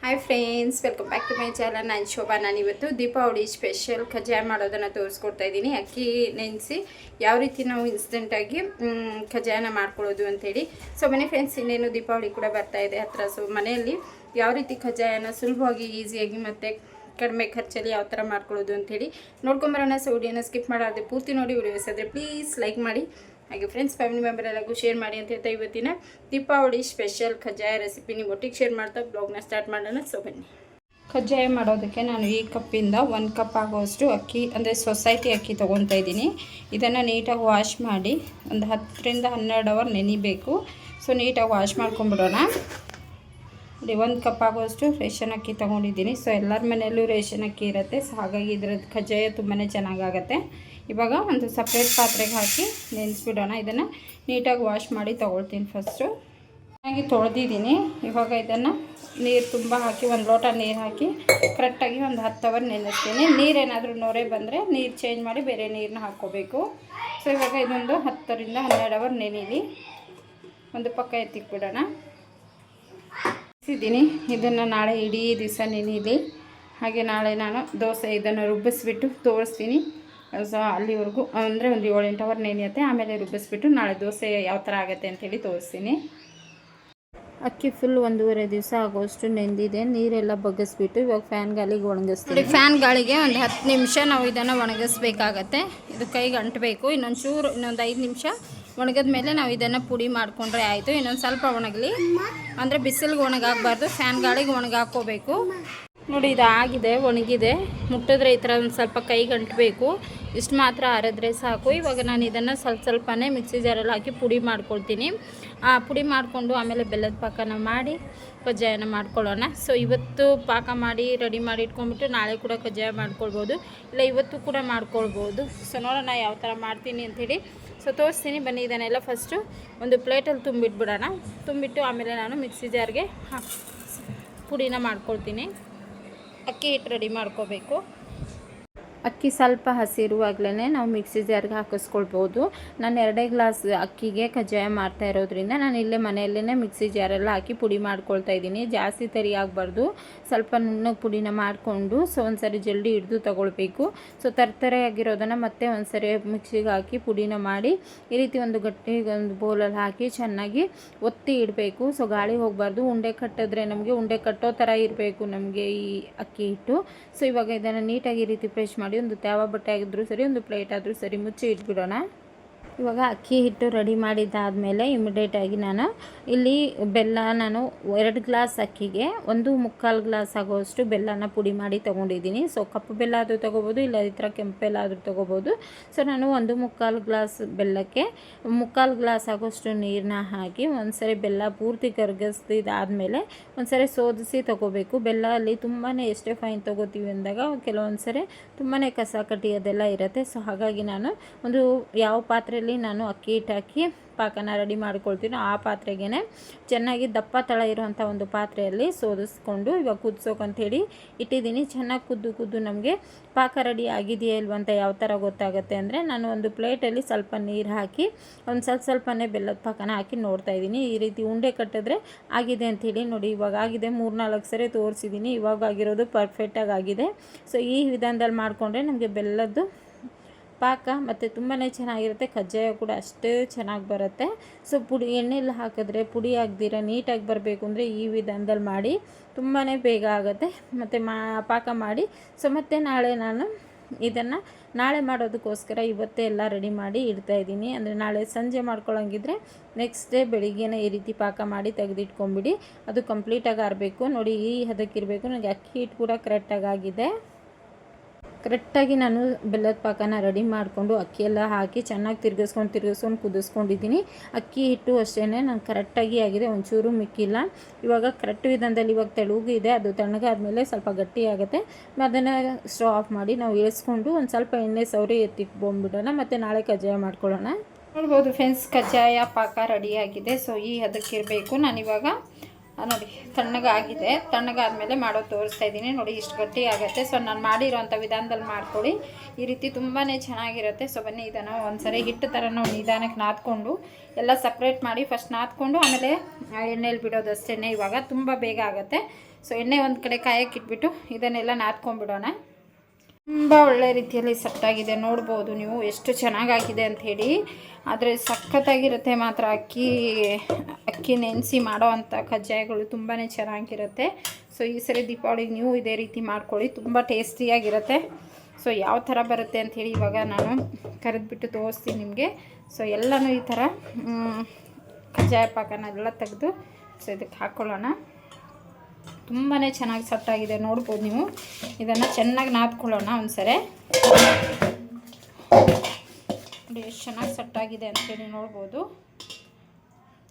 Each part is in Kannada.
Hi friends welcome back to my channel ನಾನು ಶೋಭಾ. ನಾನಿವತ್ತು ದೀಪಾವಳಿ ಸ್ಪೆಷಲ್ ಕಜ್ಜಾಯ ಮಾಡೋದನ್ನು ತೋರಿಸ್ಕೊಡ್ತಾ ಇದ್ದೀನಿ. ಅಕ್ಕಿ, ನೆನೆಸಿ ಯಾವ ರೀತಿ ನಾವು ಇನ್ಸ್ಟೆಂಟಾಗಿ ಕಜ್ಜಾಯನ ಮಾಡ್ಕೊಳ್ಳೋದು ಅಂತೇಳಿ. ಸೊ ಮನೆ ಫ್ರೆಂಡ್ಸ್ ಇನ್ನೇನು ದೀಪಾವಳಿ ಕೂಡ ಬರ್ತಾ ಇದೆ ಹತ್ರ. ಸೊ ಮನೆಯಲ್ಲಿ ಯಾವ ರೀತಿ ಕಜ್ಜಾಯನ ಸುಲಭವಾಗಿ ಈಸಿಯಾಗಿ ಮತ್ತು ಕಡಿಮೆ ಖರ್ಚಲ್ಲಿ ಯಾವ ಥರ ಮಾಡ್ಕೊಳ್ಳೋದು ಅಂಥೇಳಿ ನೋಡ್ಕೊಂಬರೋಣ ಸೊ ವಿಡಿಯೋನ ಸ್ಕಿಪ್ ಮಾಡಾರ್ದೆ ಪೂರ್ತಿ ನೋಡಿ ವಿಡಿಯೋಸ್ ಆದರೆ ಪ್ಲೀಸ್ ಲೈಕ್ ಮಾಡಿ. ಹಾಗೆ ಫ್ರೆಂಡ್ಸ್ ಫ್ಯಾಮಿಲಿ ಮೆಂಬರ್ ಎಲ್ಲರಿಗೂ ಶೇರ್ ಮಾಡಿ ಅಂತ ಹೇಳ್ತಾ ಇವತ್ತಿನ ದೀಪಾವಳಿ ಸ್ಪೆಷಲ್ ಕಜ್ಜಾಯ ರೆಸಿಪಿ ನೀವು ಒಟ್ಟಿಗೆ ಶೇರ್ ಮಾಡ್ತಾ ಬ್ಲಾಗ್ನ ಸ್ಟಾರ್ಟ್ ಮಾಡೋಣ. ಸೊ ಬನ್ನಿ. ಕಜ್ಜಾಯ ಮಾಡೋದಕ್ಕೆ ನಾನು ಈ ಕಪ್ಪಿಂದ ಒಂದು ಕಪ್ ಆಗೋಷ್ಟು ಅಕ್ಕಿ, ಅಂದರೆ ಸೊಸೈಟಿ ಅಕ್ಕಿ ತೊಗೊತಾ ಇದ್ದೀನಿ. ಇದನ್ನು ನೀಟಾಗಿ ವಾಶ್ ಮಾಡಿ ಒಂದು ಹತ್ತರಿಂದ ಹನ್ನೆರಡು ಅವರ್ ನೆನಿಬೇಕು. ಸೊ ನೀಟಾಗಿ ವಾಶ್ ಮಾಡ್ಕೊಂಬಿಡೋಣ ನೋಡಿ, ಒಂದು ಕಪ್ ಆಗೋಷ್ಟು ರೇಷನ್ ಅಕ್ಕಿ ತೊಗೊಂಡಿದ್ದೀನಿ. ಸೊ ಎಲ್ಲರ ಮನೆಯಲ್ಲೂ ರೇಷನ್ ಅಕ್ಕಿ ಇರುತ್ತೆ. ಸೊ ಹಾಗಾಗಿ ಇದ್ರದ್ದು ಕಜ್ಜಾಯ ತುಂಬಾ ಚೆನ್ನಾಗಾಗತ್ತೆ. ಇವಾಗ ಒಂದು ಸಪ್ರೇಟ್ ಪಾತ್ರೆಗೆ ಹಾಕಿ ನೆನೆಸ್ಬಿಡೋಣ. ಇದನ್ನು ನೀಟಾಗಿ ವಾಶ್ ಮಾಡಿ ತೊಗೊಳ್ತೀನಿ ಫಸ್ಟು ಚೆನ್ನಾಗಿ ತೊಳೆದಿದ್ದೀನಿ. ಇವಾಗ ಇದನ್ನು ನೀರು ತುಂಬ ಹಾಕಿ, ಒಂದು ಲೋಟ ನೀರು ಹಾಕಿ ಕರೆಕ್ಟಾಗಿ ಒಂದು ಹತ್ತು ಅವರ್ ನೆನೆಸ್ತೀನಿ. ನೀರೇನಾದರೂ ನೊರೆ ಬಂದರೆ ನೀರು ಚೇಂಜ್ ಮಾಡಿ ಬೇರೆ ನೀರನ್ನ ಹಾಕ್ಕೋಬೇಕು. ಸೊ ಇವಾಗ ಇದೊಂದು ಹತ್ತರಿಂದ ಹನ್ನೆರಡು ಅವರ್ ನೆನೀಲಿ. ಒಂದು ಪಕ್ಕ ಎತ್ತಿಕ್ಬಿಡೋಣ ಇದ್ದೀನಿ ಇದನ್ನು ನಾಳೆ ಇಡೀ ದಿವಸ ನೆನೀಲಿ. ಹಾಗೆ ನಾಳೆ ನಾನು ದೋಸೆ ಇದನ್ನು ರುಬ್ಬಿಸ್ಬಿಟ್ಟು ತೋರಿಸ್ತೀನಿ. ಸೊ ಅಲ್ಲಿವರೆಗೂ ಅಂದರೆ ಒಂದು ಏಳು ಎಂಟು ಅವರ್ ನೆನೆಯುತ್ತೆ. ಆಮೇಲೆ ರುಬ್ಬಿಸ್ಬಿಟ್ಟು ನಾಳೆ ದೋಸೆ ಯಾವ ಥರ ಆಗುತ್ತೆ ಅಂತೇಳಿ ತೋರಿಸ್ತೀನಿ. ಅಕ್ಕಿ ಫುಲ್ ಒಂದೂವರೆ ದಿವಸ ಆಗೋಷ್ಟು ನೆಂದಿದೆ. ನೀರೆಲ್ಲ ಬಗ್ಗಿಸ್ಬಿಟ್ಟು ಇವಾಗ ಫ್ಯಾನ್ ಗಾಳಿಗೆ ಒಣಗಿಸ್ತೀವಿ ಫ್ಯಾನ್ ಗಾಳಿಗೆ ಒಂದು ಹತ್ತು ನಿಮಿಷ ನಾವು ಇದನ್ನು ಒಣಗಿಸ್ಬೇಕಾಗತ್ತೆ. ಇದು ಕೈಗೆ ಅಂಟಬೇಕು. ಇನ್ನೊಂದು ಚೂರು ಇನ್ನೊಂದು ಐದು ನಿಮಿಷ ಒಣಗಿದ ಮೇಲೆ ನಾವು ಇದನ್ನು ಪುಡಿ ಮಾಡಿಕೊಂಡ್ರೆ ಆಯಿತು. ಇನ್ನೊಂದು ಸ್ವಲ್ಪ ಒಣಗಲಿ. ಅಂದರೆ ಬಿಸಿಲಿಗೆ ಒಣಗಾಕ್ಬಾರ್ದು ಫ್ಯಾನ್ ಗಾಳಿಗೆ ಒಣಗಾಕೋಬೇಕು. ನೋಡಿ ಇದು ಆಗಿದೆ ಒಣಗಿದೆ. ಮುಟ್ಟಿದ್ರೆ ಈ ಥರ ಒಂದು ಸ್ವಲ್ಪ ಕೈಗೆ ಅಂಟಬೇಕು ಇಷ್ಟು ಮಾತ್ರ ಅರೆದ್ರೆ ಸಾಕು. ಇವಾಗ ನಾನು ಇದನ್ನು ಸ್ವಲ್ಪ ಸ್ವಲ್ಪನೇ ಮಿಕ್ಸಿ ಜಾರಲ್ಲಿ ಹಾಕಿ ಪುಡಿ ಮಾಡ್ಕೊಳ್ತೀನಿ. ಆ ಪುಡಿ ಮಾಡಿಕೊಂಡು ಆಮೇಲೆ ಬೆಲ್ಲದ ಪಾಕನ ಮಾಡಿ ಕಜ್ಜಾಯನ ಮಾಡ್ಕೊಳ್ಳೋಣ. ಸೊ ಇವತ್ತು ಪಾಕ ಮಾಡಿ, ರೆಡಿ ಮಾಡಿ ಇಟ್ಕೊಂಡ್ಬಿಟ್ಟು ನಾಳೆ ಕೂಡ ಕಜ್ಜಾಯ ಮಾಡ್ಕೊಳ್ಬೋದು. ಇಲ್ಲ, ಇವತ್ತು ಕೂಡ ಮಾಡ್ಕೊಳ್ಬೋದು. ಸೊ ನೋಡೋಣ ಯಾವ ಥರ ಮಾಡ್ತೀನಿ ಅಂಥೇಳಿ. ಸೊ ತೋರಿಸ್ತೀನಿ. ಬನ್ನಿ, ಇದನ್ನೆಲ್ಲ ಫಸ್ಟು ಒಂದು ಪ್ಲೇಟಲ್ಲಿ ತುಂಬಿಟ್ಬಿಡೋಣ. ತುಂಬಿಟ್ಟು ಆಮೇಲೆ ನಾನು ಮಿಕ್ಸಿ ಜಾರ್ಗೆ ಪುಡಿನ ಮಾಡ್ಕೊಳ್ತೀನಿ. ಅಕ್ಕಿ ಹಿಟ್ಟು ರೆಡಿ ಮಾಡ್ಕೋಬೇಕು. ಅಕ್ಕಿ ಸ್ವಲ್ಪ ಹಸಿರುವಾಗಲೇ ನಾವು ಮಿಕ್ಸಿ ಜಾರ್ಗೆ ಹಾಕಿಸ್ಕೊಳ್ಬೋದು. ನಾನು ಎರಡೇ ಗ್ಲಾಸ್ ಅಕ್ಕಿಗೆ ಕಜ್ಜಾಯ ಮಾಡ್ತಾ ಇರೋದ್ರಿಂದ ನಾನು ಇಲ್ಲೇ ಮನೆಯಲ್ಲೇ ಮಿಕ್ಸಿ ಜಾರೆಲ್ಲ ಹಾಕಿ ಪುಡಿ ಮಾಡ್ಕೊಳ್ತಾ ಇದ್ದೀನಿ. ಜಾಸ್ತಿ ತರಿ ಆಗಬಾರ್ದು. ಸ್ವಲ್ಪ ನುಣ್ಣಗೆ ಪುಡಿನ ಮಾಡಿಕೊಂಡು ಸೊ ಒಂದ್ಸರಿ ಜಲ್ದಿ ಹಿಡಿದು ತೊಗೊಳ್ಬೇಕು. ಸೊ ತರ್ತರೆಯಾಗಿರೋದನ್ನು ಮತ್ತೆ ಒಂದ್ಸರಿ ಮಿಕ್ಸಿಗೆ ಹಾಕಿ ಪುಡಿನ ಮಾಡಿ ಈ ರೀತಿ ಒಂದು ಗಟ್ಟಿಗೆ ಒಂದು ಬೌಲಲ್ಲಿ ಹಾಕಿ ಚೆನ್ನಾಗಿ ಒತ್ತಿ ಇಡಬೇಕು. ಸೊ ಗಾಳಿ ಹೋಗಬಾರ್ದು. ಉಂಡೆ ಕಟ್ಟಿದ್ರೆ ನಮಗೆ ಉಂಡೆ ಕಟ್ಟೋ ಥರ ಇರಬೇಕು ನಮಗೆ ಈ ಅಕ್ಕಿ ಹಿಟ್ಟು. ಸೊ ಇವಾಗ ಇದನ್ನು ನೀಟಾಗಿ ಈ ರೀತಿ ಫ್ರೆಶ್ ಮಾಡಿ ಒಂದು ತೇವ ಬಟ್ಟೆ ಆಗಿದ್ರೂ ಸರಿ ಒಂದು ಪ್ಲೇಟ್ ಆದರೂ ಸರಿ ಮುಚ್ಚಿ ಇಟ್ಬಿಡೋಣ. ಇವಾಗ ಅಕ್ಕಿ ಹಿಟ್ಟು ರೆಡಿ ಮಾಡಿದ್ದಾದಮೇಲೆ ಇಮಿಡಿಯೇಟಾಗಿ ನಾನು ಇಲ್ಲಿ ಬೆಲ್ಲ ನಾನು ಎರಡು ಗ್ಲಾಸ್ ಅಕ್ಕಿಗೆ ಒಂದು ಮುಕ್ಕಾಲು ಗ್ಲಾಸ್ ಆಗೋಷ್ಟು ಬೆಲ್ಲನ ಪುಡಿ ಮಾಡಿ ತೊಗೊಂಡಿದ್ದೀನಿ. ಸೊ ಕಪ್ಪು ಬೆಲ್ಲ ಆದರೂ ತೊಗೋಬೋದು, ಇಲ್ಲ ಈ ಥರ ಕೆಂಪು ಬೆಲ್ಲ ಆದರೂ ತೊಗೋಬೋದು. ಸೊ ನಾನು ಒಂದು ಮುಕ್ಕಾಲು ಗ್ಲಾಸ್ ಬೆಲ್ಲಕ್ಕೆ ಮುಕ್ಕಾಲು ಗ್ಲಾಸ್ ಆಗೋಷ್ಟು ನೀರನ್ನ ಹಾಕಿ ಒಂದ್ಸರಿ ಬೆಲ್ಲ ಪೂರ್ತಿ ಕರಗಿಸ್ದಿದ್ದಾದಮೇಲೆ ಒಂದ್ಸರಿ ಸೋದಿಸಿ ತೊಗೋಬೇಕು. ಬೆಲ್ಲ ಅಲ್ಲಿ ತುಂಬಾ ಎಷ್ಟೇ ಫೈನ್ ತೊಗೋತೀವಿ ಅಂದಾಗ ಕೆಲವೊಂದು ಸರಿ ತುಂಬಾ ಕಸ ಕಟ್ಟಿ ಅದೆಲ್ಲ ಇರುತ್ತೆ. ಸೊ ಹಾಗಾಗಿ ನಾನು ಒಂದು ಯಾವ ಪಾತ್ರೆಯಲ್ಲಿ ನಾನು ಅಕ್ಕಿ ಹಿಟ್ಟಾಕಿ ಪಾಕನ ರೆಡಿ ಮಾಡ್ಕೊಳ್ತೀನಿ ಆ ಪಾತ್ರೆಗೆ ಚೆನ್ನಾಗಿ ದಪ್ಪ ತಳ ಇರುವಂಥ ಒಂದು ಪಾತ್ರೆಯಲ್ಲಿ ಸೋದಿಸ್ಕೊಂಡು ಇವಾಗ ಕುದಿಸೋಕಂಥೇಳಿ ಇಟ್ಟಿದ್ದೀನಿ. ಚೆನ್ನಾಗಿ ಕುದ್ದು ಕುದ್ದು ನಮಗೆ ಪಾಕ ರೆಡಿ ಆಗಿದೆಯಾ ಇಲ್ವ ಅಂತ ಯಾವ ಥರ ಗೊತ್ತಾಗುತ್ತೆ ಅಂದರೆ ನಾನು ಒಂದು ಪ್ಲೇಟಲ್ಲಿ ಸ್ವಲ್ಪ ನೀರು ಹಾಕಿ ಒಂದು ಸ್ವಲ್ಪ ಸ್ವಲ್ಪನೇ ಬೆಲ್ಲದ ಪಾಕನ ಹಾಕಿ ನೋಡ್ತಾ ಇದ್ದೀನಿ. ಈ ರೀತಿ ಉಂಡೆ ಕಟ್ಟಿದ್ರೆ ಆಗಿದೆ ಅಂಥೇಳಿ ನೋಡಿ ಇವಾಗ ಆಗಿದೆ. ಮೂರ್ನಾಲ್ಕು ಸರಿ ತೋರಿಸಿದ್ದೀನಿ. ಇವಾಗ ಆಗಿರೋದು ಪರ್ಫೆಕ್ಟಾಗಿ ಆಗಿದೆ. ಸೊ ಈ ವಿಧಾನದಲ್ಲಿ ಮಾಡಿಕೊಂಡ್ರೆ ನಮಗೆ ಬೆಲ್ಲದ್ದು ಪಾಕ ಮತ್ತು ತುಂಬಾ ಚೆನ್ನಾಗಿರುತ್ತೆ. ಕಜ್ಜಾಯ ಕೂಡ ಅಷ್ಟೇ ಚೆನ್ನಾಗಿ ಬರುತ್ತೆ. ಸೊ ಪುಡಿ ಎಣ್ಣೆಲ್ಲ ಹಾಕಿದ್ರೆ ಪುಡಿ ಆಗದಿರ ನೀಟಾಗಿ ಬರಬೇಕು ಅಂದರೆ ಈ ವಿಧಾನದಲ್ಲಿ ಮಾಡಿ ತುಂಬಾ ಬೇಗ ಆಗುತ್ತೆ. ಮತ್ತು ಮಾ, ಪಾಕ ಮಾಡಿ. ಸೊ ಮತ್ತು ನಾಳೆ ನಾನು ಇದನ್ನು ನಾಳೆ ಮಾಡೋದಕ್ಕೋಸ್ಕರ ಇವತ್ತೇ ಎಲ್ಲ ರೆಡಿ ಮಾಡಿ ಇಡ್ತಾ ಇದ್ದೀನಿ. ಅಂದರೆ ನಾಳೆ ಸಂಜೆ ಮಾಡ್ಕೊಳ್ಳೋಂಗಿದ್ರೆ ನೆಕ್ಸ್ಟ್ ಡೇ ಬೆಳಿಗ್ಗೆನೇ ಈ ರೀತಿ ಪಾಕ ಮಾಡಿ ತೆಗೆದಿಟ್ಕೊಂಬಿಡಿ. ಅದು ಕಂಪ್ಲೀಟಾಗಿ ಆರಬೇಕು. ನೋಡಿ ಈ ಹದಕ್ಕಿರಬೇಕು ನನಗೆ ಅಕ್ಕಿ ಹಿಟ್ಟು ಕೂಡ ಕರೆಕ್ಟಾಗಿ ಆಗಿದೆ. ಕರೆಕ್ಟಾಗಿ ನಾನು ಬೆಲ್ಲದ ಪಾಕನ ರೆಡಿ ಮಾಡಿಕೊಂಡು ಅಕ್ಕಿ ಎಲ್ಲ ಹಾಕಿ ಚೆನ್ನಾಗಿ ತಿರ್ಗಿಸ್ಕೊಂಡು ತಿರ್ಗಿಸ್ಕೊಂಡು ಕುದಿಸ್ಕೊಂಡಿದ್ದೀನಿ. ಅಕ್ಕಿ ಹಿಟ್ಟು ಅಷ್ಟೇ ನಾನು ಕರೆಕ್ಟಾಗಿ ಆಗಿದೆ, ಒಂಚೂರು ಮಿಕ್ಕಿಲ್ಲ. ಇವಾಗ ಕರೆಕ್ಟ್ ವಿಧಾನದಲ್ಲಿ ಇವಾಗ ತೆಳುಗು ಇದೆ, ಅದು ತಣ್ಣಗಾದ್ಮೇಲೆ ಸ್ವಲ್ಪ ಗಟ್ಟಿ ಆಗುತ್ತೆ. ಅದನ್ನು ಸ್ಟವ್ ಆಫ್ ಮಾಡಿ ನಾವು ಇಳಿಸ್ಕೊಂಡು ಒಂದು ಸ್ವಲ್ಪ ಎಣ್ಣೆ ಸೌರಿ ಎತ್ತಿಟ್ಕೊಂಡ್ಬಿಡೋಣ, ಮತ್ತು ನಾಳೆ ಕಜ್ಜಾಯ ಮಾಡ್ಕೊಳ್ಳೋಣ. ನೋಡ್ಬೋದು ಫ್ರೆಂಡ್ಸ್, ಕಜ್ಜಾಯ ಪಾಕ ರೆಡಿಯಾಗಿದೆ ಸೊ ಈ ಅದಕ್ಕಿರಬೇಕು ನಾನಿವಾಗ ನೋಡಿ, ತಣ್ಣಗಾಗಿದೆ. ತಣ್ಣಗಾದ್ಮೇಲೆ ಮಾಡೋದು ತೋರಿಸ್ತಾ ಇದ್ದೀನಿ. ನೋಡಿ, ಇಷ್ಟು ಗಟ್ಟಿ ಆಗುತ್ತೆ ಸೊ ನಾನು ಮಾಡಿರೋಂಥ ವಿಧಾನದಲ್ಲಿ ಮಾಡ್ಕೊಳ್ಳಿ. ಈ ರೀತಿ ತುಂಬಾ ಚೆನ್ನಾಗಿರುತ್ತೆ. ಸೊ ಬನ್ನಿ, ಇದನ್ನು ಒಂದ್ಸರಿ ಹಿಟ್ಟು ಥರ ನಾವು ನಿಧಾನಕ್ಕೆ ನಾದ್ಕೊಂಡು, ಎಲ್ಲ ಸಪ್ರೇಟ್ ಮಾಡಿ ಫಸ್ಟ್ ನಾದ್ಕೊಂಡು, ಆಮೇಲೆ ಎಣ್ಣೆಯಲ್ಲಿ ಬಿಡೋದು ಅಷ್ಟೇ ಇವಾಗ. ತುಂಬ ಬೇಗ ಆಗುತ್ತೆ. ಸೊ ಎಣ್ಣೆ ಒಂದು ಕಡೆ ಕಾಯಕ್ಕೆ ಇಟ್ಬಿಟ್ಟು ಇದನ್ನೆಲ್ಲ ನಾದ್ಕೊಂಡ್ಬಿಡೋಣ. ತುಂಬ ಒಳ್ಳೆ ರೀತಿಯಲ್ಲಿ ಸೆಟ್ಟಾಗಿದೆ ನೋಡ್ಬೋದು ನೀವು ಎಷ್ಟು ಚೆನ್ನಾಗಾಗಿದೆ ಅಂತ ಹೇಳಿ. ಆದರೆ ಸಖತ್ತಾಗಿರುತ್ತೆ ಮಾತ್ರ ಅಕ್ಕಿ ಅಕ್ಕಿ ನೆನೆಸಿ ಮಾಡೋ ಅಂಥ ಕಜ್ಜಾಯಗಳು ತುಂಬಾ ಚೆನ್ನಾಗಿರುತ್ತೆ. ಸೊ ಈ ಸರಿ ದೀಪಾವಳಿಗೆ ನೀವು ಇದೇ ರೀತಿ ಮಾಡ್ಕೊಳ್ಳಿ. ತುಂಬ ಟೇಸ್ಟಿಯಾಗಿರುತ್ತೆ. ಸೊ ಯಾವ ಥರ ಬರುತ್ತೆ ಅಂಥೇಳಿ ಇವಾಗ ನಾನು ಕರೆದ್ಬಿಟ್ಟು ತೋರಿಸ್ತೀನಿ ನಿಮಗೆ. ಸೊ ಎಲ್ಲನೂ ಈ ಥರ ಕಜ್ಜಾಯ ಪಾಕನೆಲ್ಲ ತೆಗೆದು ಸೊ ಇದಕ್ಕೆ ಹಾಕ್ಕೊಳ್ಳೋಣ ತುಂಬಾ ಚೆನ್ನಾಗಿ ಸಟ್ಟಾಗಿದೆ ನೋಡ್ಬೋದು ನೀವು. ಇದನ್ನು ಚೆನ್ನಾಗಿ ನಾದ್ಕೊಳ್ಳೋಣ ಒಂದ್ಸರಿ. ನೋಡಿ, ಎಷ್ಟು ಚೆನ್ನಾಗಿ ಸಟ್ಟಾಗಿದೆ ಅಂತೇಳಿ ನೋಡ್ಬೋದು.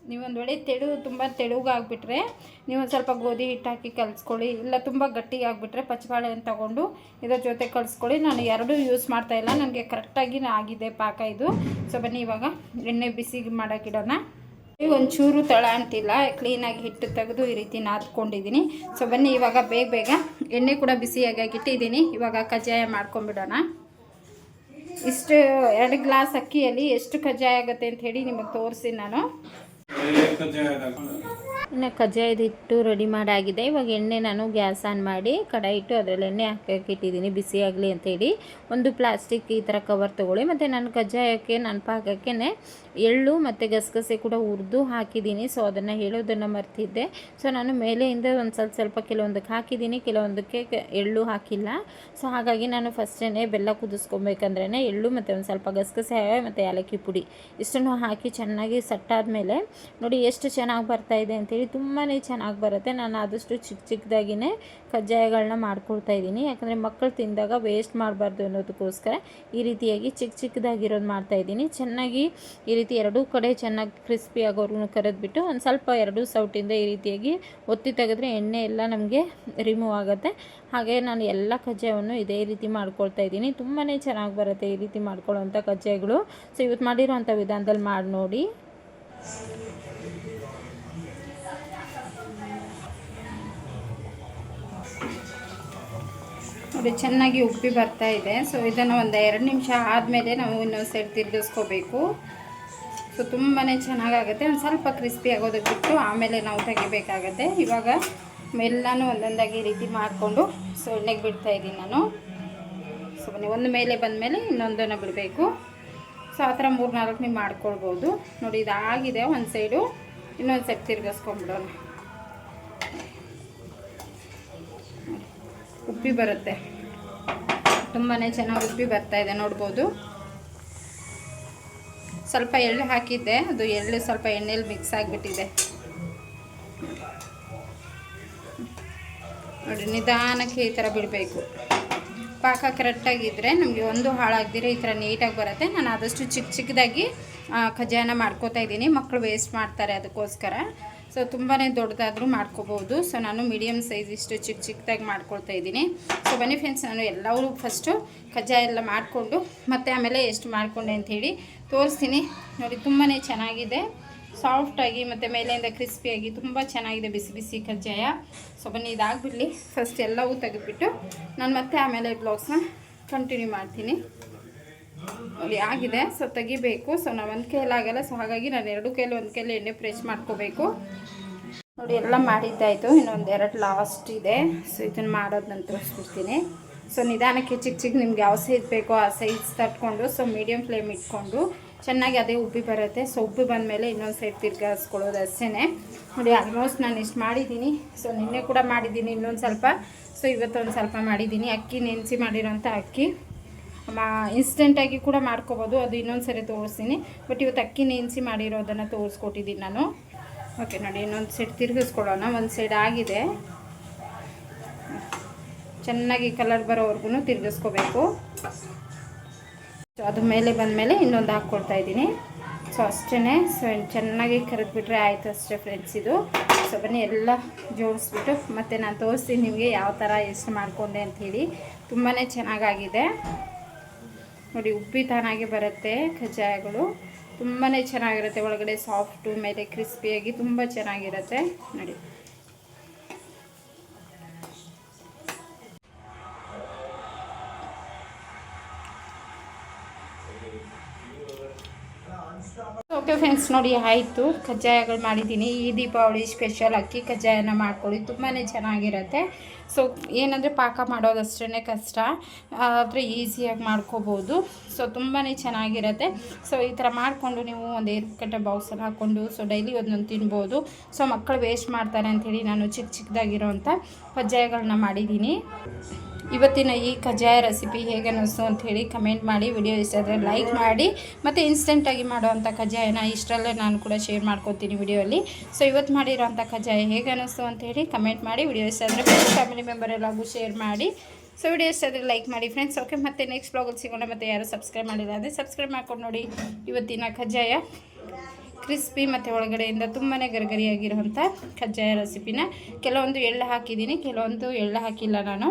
ನೀವೊಂದು ವೇಳೆ ತೆಳು, ತುಂಬ ತೆಳುಗಾಗ್ಬಿಟ್ರೆ ನೀವು ಒಂದು ಸ್ವಲ್ಪ ಗೋಧಿ ಹಿಟ್ಟು ಹಾಕಿ ಕಲಿಸ್ಕೊಳ್ಳಿ, ಇಲ್ಲ ತುಂಬ ಗಟ್ಟಿಗೆ ಆಗಿಬಿಟ್ರೆ ಪಚ್ಚಬಾಳೆಯನ್ನು ತಗೊಂಡು ಇದರ ಜೊತೆ ಕಲಿಸ್ಕೊಳ್ಳಿ. ನಾನು ಎರಡೂ ಯೂಸ್ ಮಾಡ್ತಾ ಇಲ್ಲ, ನನಗೆ ಕರೆಕ್ಟಾಗಿ ಆಗಿದೆ ಪಾಕ ಇದು. ಸೊ ಬನ್ನಿ ಇವಾಗ ಎಣ್ಣೆ ಬಿಸಿ ಮಾಡೋಕ್ಕಿಡೋಣ ಒಂಚೂರು ತಳ ಅಂತಿಲ್ಲ ಕ್ಲೀನಾಗಿ ಹಿಟ್ಟು ತೆಗೆದು ಈ ರೀತಿ ನಾದ್ಕೊಂಡಿದ್ದೀನಿ. ಸೊ ಬನ್ನಿ, ಇವಾಗ ಬೇಗ ಬೇಗ ಎಣ್ಣೆ ಕೂಡ ಬಿಸಿಯಾಗಿ ಇಟ್ಟಿದ್ದೀನಿ ಇವಾಗ ಕಜ್ಜಾಯ ಮಾಡ್ಕೊಂಬಿಡೋಣ ಇಷ್ಟು, ಎರಡು ಗ್ಲಾಸ್ ಅಕ್ಕಿಯಲ್ಲಿ ಎಷ್ಟು ಕಜ್ಜಾಯ ಆಗುತ್ತೆ ಅಂತ ಹೇಳಿ ನಿಮಗೆ ತೋರಿಸಿ ನಾನು. ಇನ್ನು ಕಜ್ಜಾಯದ ಹಿಟ್ಟು ರೆಡಿ ಮಾಡಾಗಿದೆ. ಇವಾಗ ಎಣ್ಣೆ ನಾನು ಗ್ಯಾಸ್ ಆನ್ ಮಾಡಿ ಕಡಾಯಿ ಇಟ್ಟು ಅದರಲ್ಲಿ ಎಣ್ಣೆ ಹಾಕಕ್ಕೆ ಇಟ್ಟಿದ್ದೀನಿ. ಬಿಸಿ ಆಗಲಿ ಅಂತೇಳಿ ಒಂದು ಪ್ಲಾಸ್ಟಿಕ್ ಈ ಥರ ಕವರ್ ತೊಗೊಳ್ಳಿ. ಮತ್ತು ನಾನು ಕಜ್ಜಾಯಕ್ಕೆ, ನಾನು ಪಾಕಕ್ಕೆ ಎಳ್ಳು ಮತ್ತು ಗಸಗಸೆ ಕೂಡ ಹುರಿದು ಹಾಕಿದ್ದೀನಿ. ಸೊ ಅದನ್ನು ಹೇಳೋದನ್ನು ಮರ್ತಿದ್ದೆ. ಸೊ ನಾನು ಮೇಲೆಯಿಂದ ಒಂದು ಸ್ವಲ್ಪ ಸ್ವಲ್ಪ ಕೆಲವೊಂದಕ್ಕೆ ಹಾಕಿದ್ದೀನಿ. ಕೆಲವೊಂದಕ್ಕೆ ಎಳ್ಳು ಹಾಕಿಲ್ಲ. ಸೊ ಹಾಗಾಗಿ ನಾನು ಫಸ್ಟೇ ಬೆಲ್ಲ ಕುದಿಸ್ಕೊಬೇಕಂದ್ರೆ ಎಳ್ಳು ಮತ್ತು ಒಂದು ಸ್ವಲ್ಪ ಗಸಗಸೆ ಮತ್ತು ಏಲಕ್ಕಿ ಪುಡಿ. ಇಷ್ಟನ್ನು ಹಾಕಿ ಚೆನ್ನಾಗಿ ಸಟ್ಟಾದ ಮೇಲೆ ನೋಡಿ ಎಷ್ಟು ಚೆನ್ನಾಗಿ ಬರ್ತಾ ಇದೆ ಅಂತೇಳಿ ತುಂಬಾ ಚೆನ್ನಾಗಿ ಬರುತ್ತೆ. ನಾನು ಆದಷ್ಟು ಚಿಕ್ಕ ಚಿಕ್ಕದಾಗಿನೇ ಕಜ್ಜಾಯಗಳನ್ನ ಮಾಡ್ಕೊಳ್ತಾ ಇದ್ದೀನಿ. ಯಾಕಂದರೆ ಮಕ್ಕಳು ತಿಂದಾಗ ವೇಸ್ಟ್ ಮಾಡಬಾರ್ದು ಅನ್ನೋದಕ್ಕೋಸ್ಕರ ಈ ರೀತಿಯಾಗಿ ಚಿಕ್ಕ ಚಿಕ್ಕದಾಗಿರೋದು ಮಾಡ್ತಾ ಇದ್ದೀನಿ. ಚೆನ್ನಾಗಿ ಈ ರೀತಿ ಎರಡೂ ಕಡೆ ಚೆನ್ನಾಗಿ ಕ್ರಿಸ್ಪಿ ಆಗೋರ್ಗು ಕರೆದ್ಬಿಟ್ಟು ಒಂದು ಸ್ವಲ್ಪ ಎರಡೂ ಸೌಟಿಂದ ಈ ರೀತಿಯಾಗಿ ಒತ್ತಿ ತೆಗೆದ್ರೆ ಎಣ್ಣೆ ಎಲ್ಲ ನಮಗೆ ರಿಮೂವ್ ಆಗುತ್ತೆ. ಹಾಗೆ ನಾನು ಎಲ್ಲ ಕಜ್ಜಾಯವನ್ನು ಇದೇ ರೀತಿ ಮಾಡ್ಕೊಳ್ತಾ ಇದ್ದೀನಿ. ತುಂಬಾ ಚೆನ್ನಾಗಿ ಬರುತ್ತೆ ಈ ರೀತಿ ಮಾಡ್ಕೊಳ್ಳೋವಂಥ ಕಜ್ಜಾಯಗಳು. ಸೊ ಇವತ್ತು ಮಾಡಿರೋವಂಥ ವಿಧಾನದಲ್ಲಿ ಮಾಡಿ ನೋಡಿ. ನೋಡಿ ಚೆನ್ನಾಗಿ ಉಪ್ಪಿ ಬರ್ತಾ ಇದೆ. ಸೊ ಇದನ್ನು ಒಂದು ಎರಡು ನಿಮಿಷ ಆದಮೇಲೆ ನಾವು ಇನ್ನೊಂದು ಸೈಡ್ ತಿರುಗಿಸ್ಕೋಬೇಕು. ಸೊ ತುಂಬಾ ಚೆನ್ನಾಗಾಗುತ್ತೆ. ಒಂದು ಸ್ವಲ್ಪ ಕ್ರಿಸ್ಪಿ ಆಗೋದಕ್ಕೆ ಬಿಟ್ಟು ಆಮೇಲೆ ನಾವು ತೆಗಿಬೇಕಾಗತ್ತೆ. ಇವಾಗ ಎಲ್ಲನೂ ಒಂದೊಂದಾಗಿ ರೀತಿ ಮಾಡಿಕೊಂಡು ಸೊ ಎಣ್ಣೆಗೆ ಬಿಡ್ತಾ ಇದ್ದೀನಿ ನಾನು. ಸೊ ಬನ್ನಿ, ಒಂದು ಮೇಲೆ ಬಂದಮೇಲೆ ಇನ್ನೊಂದನ್ನು ಬಿಡಬೇಕು. ಸೊ ಆ ಥರ ಮೂರು ನಾಲ್ಕು ನೀವು ಮಾಡ್ಕೊಳ್ಬೋದು. ನೋಡಿ, ಇದಾಗಿದೆ ಒಂದು ಸೈಡು. ಇನ್ನೊಂದು ಸೈಡ್ ತಿರ್ಗಿಸ್ಕೊಂಬಿಡೋಣ ಉಪ್ಪಿ ಬರುತ್ತೆ. ತುಂಬಾ ಚೆನ್ನಾಗಿ ಉಪ್ಪಿ ಬರ್ತಾ ಇದೆ, ನೋಡ್ಬೋದು. ಸ್ವಲ್ಪ ಎಳ್ಳು ಹಾಕಿದ್ದೆ, ಅದು ಎಳ್ಳು ಸ್ವಲ್ಪ ಎಣ್ಣೆಲಿ ಮಿಕ್ಸ್ ಆಗಿಬಿಟ್ಟಿದೆ. ನೋಡಿ ನಿಧಾನಕ್ಕೆ ಈ ಥರ ಬಿಡಬೇಕು. ಪಾಕ ಕರೆಕ್ಟಾಗಿದ್ದರೆ ನಮಗೆ ಒಂದು ಹಾಳಾಗ್ದಿರೆ ಈ ಥರ ನೀಟಾಗಿ ಬರುತ್ತೆ. ನಾನು ಆದಷ್ಟು ಚಿಕ್ಕ ಚಿಕ್ಕದಾಗಿ ಖಜಾನ ಮಾಡ್ಕೋತಾ ಇದ್ದೀನಿ. ಮಕ್ಕಳು ವೇಸ್ಟ್ ಮಾಡ್ತಾರೆ ಅದಕ್ಕೋಸ್ಕರ. ಸೊ ತುಂಬಾ ದೊಡ್ಡದಾದರೂ ಮಾಡ್ಕೋಬೋದು. ಸೊ ನಾನು ಮೀಡಿಯಮ್ ಸೈಜ್ ಇಷ್ಟು ಚಿಕ್ಕ ಚಿಕ್ಕದಾಗಿ ಮಾಡ್ಕೊಳ್ತಾ ಇದ್ದೀನಿ. ಸೊ ಬನ್ನಿ ಫ್ರೆಂಡ್ಸ್ ನಾನು ಎಲ್ಲರೂ ಫಸ್ಟು ಕಜ್ಜಾಯ ಎಲ್ಲ ಮಾಡಿಕೊಂಡು ಮತ್ತು ಆಮೇಲೆ ಎಷ್ಟು ಮಾಡಿಕೊಂಡೆ ಅಂಥೇಳಿ ತೋರಿಸ್ತೀನಿ. ನೋಡಿ ತುಂಬಾ ಚೆನ್ನಾಗಿದೆ. ಸಾಫ್ಟಾಗಿ ಮತ್ತು ಮೇಲೆಯಿಂದ ಕ್ರಿಸ್ಪಿಯಾಗಿ ತುಂಬ ಚೆನ್ನಾಗಿದೆ ಬಿಸಿ ಬಿಸಿ ಕಜ್ಜಾಯ. ಸೊ ಬನ್ನಿ, ಇದಾಗ್ಬಿಡಲಿ. ಫಸ್ಟ್ ಎಲ್ಲವೂ ತೆಗೆದುಬಿಟ್ಟು ನಾನು ಮತ್ತೆ ಆಮೇಲೆ ಬ್ಲೌಸ್ನ ಕಂಟಿನ್ಯೂ ಮಾಡ್ತೀನಿ. ಆಗಿದೆ. ಸೊ ತೆಗಿಬೇಕು. ಸೊ ನಾವು ಒಂದು ಕೈಲಾಗಲ್ಲ ಸೊ ಹಾಗಾಗಿ ನಾನು ಎರಡು ಕೈಲಿ, ಒಂದು ಕೈಲಿ ಎಣ್ಣೆ ಫ್ರೆಶ್ ಮಾಡ್ಕೋಬೇಕು. ನೋಡಿ, ಎಲ್ಲ ಮಾಡಿದ್ದಾಯಿತು ಇನ್ನೊಂದು ಎರಡು ಲಾಸ್ಟ್ ಇದೆ. ಸೊ ಇದನ್ನು ಮಾಡೋದನ್ನ ತೋರಿಸ್ಬಿಡ್ತೀನಿ. ಸೊ ನಿಧಾನಕ್ಕೆ ಚಿಕ್ಕ ಚಿಕ್ಕ ನಿಮ್ಗೆ ಯಾವ ಸೈಜ್ ಬೇಕೋ ಆ ಸೈಜ್ ತಟ್ಕೊಂಡು ಸೊ ಮೀಡಿಯಮ್ ಫ್ಲೇಮ್ ಇಟ್ಕೊಂಡು, ಚೆನ್ನಾಗಿ ಅದೇ ಉಬ್ಬಿ ಬರುತ್ತೆ. ಸೊ ಉಬ್ಬಿ ಬಂದಮೇಲೆ ಇನ್ನೊಂದು ಸೈಡ್ ತಿರ್ಗಾಸ್ಕೊಳ್ಳೋದು ಅಷ್ಟೇ ನೋಡಿ ಆಲ್ಮೋಸ್ಟ್ ನಾನು ಇಷ್ಟು ಮಾಡಿದ್ದೀನಿ. ಸೊ ನಿನ್ನೆ ಕೂಡ ಮಾಡಿದ್ದೀನಿ ಇನ್ನೊಂದು ಸ್ವಲ್ಪ. ಸೊ ಇವತ್ತೊಂದು ಸ್ವಲ್ಪ ಮಾಡಿದ್ದೀನಿ. ಅಕ್ಕಿ, ನೆನೆಸಿ ಮಾಡಿರೋಂಥ ಅಕ್ಕಿ. ಮಾ ಇನ್ಸ್ಟೆಂಟಾಗಿ ಕೂಡ ಮಾಡ್ಕೋಬೋದು. ಅದು ಇನ್ನೊಂದು ಸರಿ ತೋರಿಸ್ತೀನಿ. ಬಟ್ ಇವತ್ತು ಅಕ್ಕಿ ನೆನೆಸಿ ಮಾಡಿರೋದನ್ನು ತೋರಿಸ್ಕೊಟ್ಟಿದ್ದೀನಿ ನಾನು. ಓಕೆ ನೋಡಿ, ಇನ್ನೊಂದು ಸೈಡ್ ತಿರುಗಿಸ್ಕೊಳ್ಳೋಣ. ಒಂದು ಸೈಡ್ ಆಗಿದೆ. ಚೆನ್ನಾಗಿ ಕಲರ್ ಬರೋವರೆಗೂ ತಿರುಗಿಸ್ಕೋಬೇಕು. ಸೊ ಅದು ಮೇಲೆ ಬಂದಮೇಲೆ ಇನ್ನೊಂದು ಹಾಕ್ಕೊಡ್ತಾ ಇದ್ದೀನಿ. ಸೊ ಅಷ್ಟೇ ಸೊ ಚೆನ್ನಾಗಿ ಕರೆದ್ಬಿಟ್ರೆ ಆಯಿತು ಅಷ್ಟೇ ಫ್ರೆಂಡ್ಸ್ ಇದು. ಸೊ ಬನ್ನಿ, ಎಲ್ಲ ಜೋಡಿಸ್ಬಿಟ್ಟು ಮತ್ತು ನಾನು ತೋರಿಸ್ತೀನಿ ನಿಮಗೆ ಯಾವ ಥರ ಎಷ್ಟು ಮಾಡಿಕೊಂಡೆ ಅಂಥೇಳಿ ತುಂಬಾ ಚೆನ್ನಾಗಾಗಿದೆ. ನೋಡಿ ಉಪ್ಪಿ ತಾನಾಗೆ ಬರುತ್ತೆ ಕಜ್ಜಾಯಗಳು. ತುಂಬಾ ಚೆನ್ನಾಗಿರುತ್ತೆ. ಒಳಗಡೆ ಸಾಫ್ಟು ಮೇಲೆ ಕ್ರಿಸ್ಪಿಯಾಗಿ ತುಂಬ ಚೆನ್ನಾಗಿರುತ್ತೆ. ನೋಡಿ. ಫ್ರೆಂಡ್ಸ್ ನೋಡಿ ಆಯಿತು. ಕಜ್ಜಾಯಗಳು ಮಾಡಿದ್ದೀನಿ. ಈ ದೀಪಾವಳಿ ಸ್ಪೆಷಲ್ ಅಕ್ಕಿ ಕಜ್ಜಾಯನ ಮಾಡ್ಕೊಳ್ಳಿ. ತುಂಬಾ ಚೆನ್ನಾಗಿರುತ್ತೆ. ಸೊ ಏನಂದರೆ ಪಾಕ ಮಾಡೋದಷ್ಟೇ ಕಷ್ಟ. ಆದರೆ ಈಸಿಯಾಗಿ ಮಾಡ್ಕೋಬೋದು. ಸೊ ತುಂಬಾ ಚೆನ್ನಾಗಿರುತ್ತೆ. ಸೊ ಈ ಥರ ಮಾಡಿಕೊಂಡು ನೀವು ಒಂದು ಏರ್ಕಟ್ಟೆ ಬಾಕ್ಸಲ್ಲಿ ಹಾಕ್ಕೊಂಡು ಸೊ ಡೈಲಿ ಒಂದೊಂದು ತಿನ್ಬೋದು. ಸೊ ಮಕ್ಕಳು ವೇಸ್ಟ್ ಮಾಡ್ತಾರೆ ಅಂಥೇಳಿ ನಾನು ಚಿಕ್ಕ ಚಿಕ್ಕದಾಗಿರೋವಂಥ ಕಜ್ಜಾಯಗಳನ್ನ ಮಾಡಿದ್ದೀನಿ. ಇವತ್ತಿನ ಈ ಕಜ್ಜಾಯ ರೆಸಿಪಿ ಹೇಗೆ ಅನ್ನಿಸ್ತು ಅಂಥೇಳಿ ಕಮೆಂಟ್ ಮಾಡಿ. ವಿಡಿಯೋ ಇಷ್ಟ ಆದರೆ ಲೈಕ್ ಮಾಡಿ. ಮತ್ತು ಇನ್ಸ್ಟೆಂಟಾಗಿ ಮಾಡುವಂಥ ಕಜ್ಜಾಯನ ಇಷ್ಟರಲ್ಲೇ ನಾನು ಕೂಡ ಶೇರ್ ಮಾಡ್ಕೊತೀನಿ ವಿಡಿಯೋಲಿ ಸೊ ಇವತ್ತು ಮಾಡಿರೋಂಥ ಕಜ್ಜಾಯ ಹೇಗೆ ಅನ್ನಿಸ್ತು ಅಂಥೇಳಿ ಕಮೆಂಟ್ ಮಾಡಿ. ವಿಡಿಯೋ ಇಷ್ಟ ಆದರೆ ಫ್ಯಾಮಿಲಿ ಮೆಂಬರ್ ಎಲ್ಲರಿಗೂ ಶೇರ್ ಮಾಡಿ. ಸೊ ವಿಡಿಯೋ ಇಷ್ಟ ಆದರೆ ಲೈಕ್ ಮಾಡಿ ಫ್ರೆಂಡ್ಸ್ ಓಕೆ ಮತ್ತೆ ನೆಕ್ಸ್ಟ್ ಬ್ಲಾಗಲ್ಲಿ ಸಿಗೋಣ. ಮತ್ತು ಯಾರು ಸಬ್ಸ್ಕ್ರೈಬ್ ಮಾಡಿಲ್ಲ ಅಂದರೆ ಸಬ್ಸ್ಕ್ರೈಬ್ ಮಾಡ್ಕೊಂಡು ನೋಡಿ ಇವತ್ತಿನ ಕಜ್ಜಾಯ. ಕ್ರಿಸ್ಪಿ ಮತ್ತು ಒಳಗಡೆಯಿಂದ ತುಂಬಾ ಗರಿಗರಿಯಾಗಿರುವಂಥ ಕಜ್ಜಾಯ ರೆಸಿಪಿನ ಕೆಲವೊಂದು ಎಳ್ಳು ಹಾಕಿದ್ದೀನಿ. ಕೆಲವೊಂದು ಎಳ್ಳು ಹಾಕಿಲ್ಲ ನಾನು.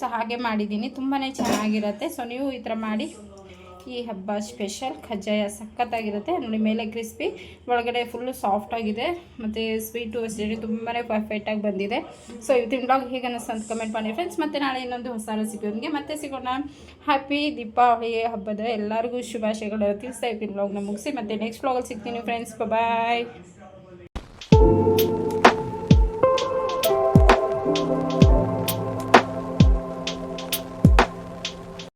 ಸೊ ಹಾಗೆ ಮಾಡಿದ್ದೀನಿ. ತುಂಬಾ ಚೆನ್ನಾಗಿರುತ್ತೆ. ಸೊ ನೀವು ಈ ಥರ ಮಾಡಿ ಈ ಹಬ್ಬ ಸ್ಪೆಷಲ್ ಕಜ್ಜಾಯ ಸಖತ್ತಾಗಿರುತ್ತೆ. ನೋಡಿ ಮೇಲೆ ಕ್ರಿಸ್ಪಿ, ಒಳಗಡೆ ಫುಲ್ಲು ಸಾಫ್ಟಾಗಿದೆ ಮತ್ತು ಸ್ವೀಟು ಅಷ್ಟೇ ತುಂಬಾ ಪರ್ಫೆಕ್ಟಾಗಿ ಬಂದಿದೆ. ಸೊ ಇವತ್ತಿನ ಬ್ಲಾಗ್ ಹೇಗೆ ಅನ್ನಿಸ್ತು ಅಂತ ಕಮೆಂಟ್ ಮಾಡಿ ಫ್ರೆಂಡ್ಸ್ ಮತ್ತು ನಾಳೆ ಇನ್ನೊಂದು ಹೊಸ ರೆಸಿಪಿಯೊಂದಿಗೆ ಮತ್ತೆ ಸಿಗೋಣ. ಹ್ಯಾಪಿ ದೀಪಾವಳಿ ಹಬ್ಬದ ಎಲ್ಲರಿಗೂ ಶುಭಾಶಯಗಳು. ತಿಳಿಸ್ತಾ ಇವತ್ತಿನ ಬ್ಲಾಗ್ನ ಮುಗಿಸಿ ಮತ್ತು ನೆಕ್ಸ್ಟ್ ಬ್ಲಾಗಲ್ಲಿ ಸಿಗ್ತೀನಿ ಫ್ರೆಂಡ್ಸ್ ಬಾಯ್